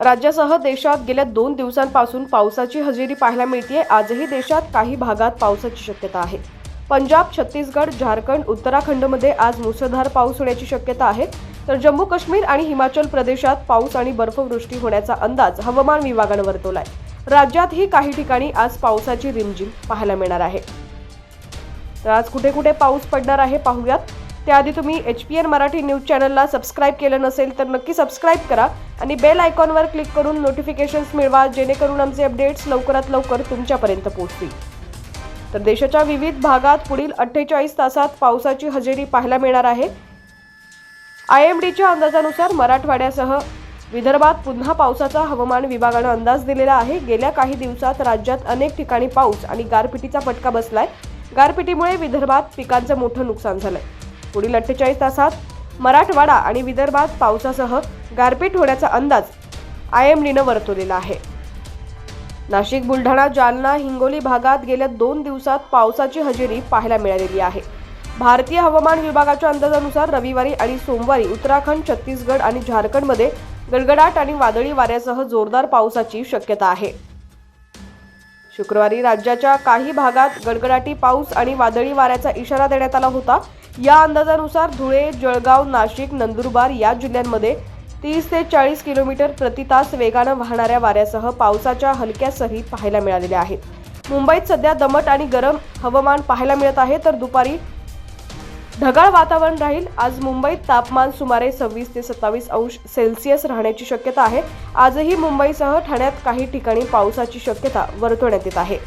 राज्यासह देशात गेल्या दोन दिवसांपासून पावसाची हजेरी पाहायला मिळते आजही देशात काही भागात पावसाची शक्यता आहे. पंजाब छत्तीसगड झारखंड उत्तराखंडमध्ये आज मुसळधार पाऊस होण्याची शक्यता आहे. तर जम्मू काश्मीर आणि हिमाचल प्रदेशात पाऊस आणि बर्फवृष्टी होण्याचा अंदाज हवामान विभागानं वर्तवलाय. राज्यातही काही ठिकाणी आज पावसाची रिमझिम पाहायला मिळणार आहे. तर आज कुठे कुठे पाऊस पडणार आहे पाहूयात. त्याआधी तुम्ही H P N Marathi news चॅनलला सबस्क्राईब केलं नसेल तर नक्की सबस्क्राईब करा आणि बेल आयकॉनवर क्लिक करून नोटिफिकेशन्स मिळवा जेणेकरून आमचे अपडेट्स लवकरात लवकर तुमच्यापर्यंत पोहोचतील. तर देशाच्या विविध भागात पुढील अठ्ठेचाळीस तासात पावसाची हजेरी पाहायला मिळणार आहे. आय एम डीच्या अंदाजानुसार मराठवाड्यासह विदर्भात पुन्हा पावसाचा हवामान विभागानं अंदाज दिलेला आहे. गेल्या काही दिवसात राज्यात अनेक ठिकाणी पाऊस आणि गारपिटीचा फटका बसलाय. गारपिटीमुळे विदर्भात पिकांचं मोठं नुकसान झालंय. पुढील अठ्ठेचाळीस तासात मराठवाडा आणि विदर्भात पावसासह गारपीट होण्याचा अंदाज आय एम डीनं वर्तवलेला आहे. नाशिक बुलढाणा जालना हिंगोली भागात गेल्या दोन दिवसात पावसाची हजेरी पाहायला मिळालेली आहे. भारतीय हवामान विभागाच्या अंदाजानुसार रविवारी आणि सोमवारी उत्तराखंड छत्तीसगड आणि झारखंडमध्ये गडगडाट आणि वादळी वाऱ्यासह जोरदार पावसाची शक्यता आहे. शुक्रवारी राज्याच्या काही भागात गडगडाटी पाऊस आणि वादळी वाऱ्याचा इशारा देण्यात आला होता. या अंदाजानुसार धुळे जळगाव नाशिक नंदुरबार या जिल्ह्यांमध्ये तीस ते चाळीस किलोमीटर प्रति तास वेगानं वाहणाऱ्या वाऱ्यासह पावसाच्या हलक्या सरी पाहायला मिळालेल्या आहेत. मुंबईत सध्या दमट आणि गरम हवामान पाहायला मिळत आहे तर दुपारी ढगाळ वातावरण राहील. आज मुंबईत तापमान सुमारे सव्वीस ते सत्तावीस अंश सेल्सिअस राहण्याची शक्यता आहे. आजही मुंबईसह ठाण्यात काही ठिकाणी पावसाची शक्यता वर्तवण्यात येत आहे.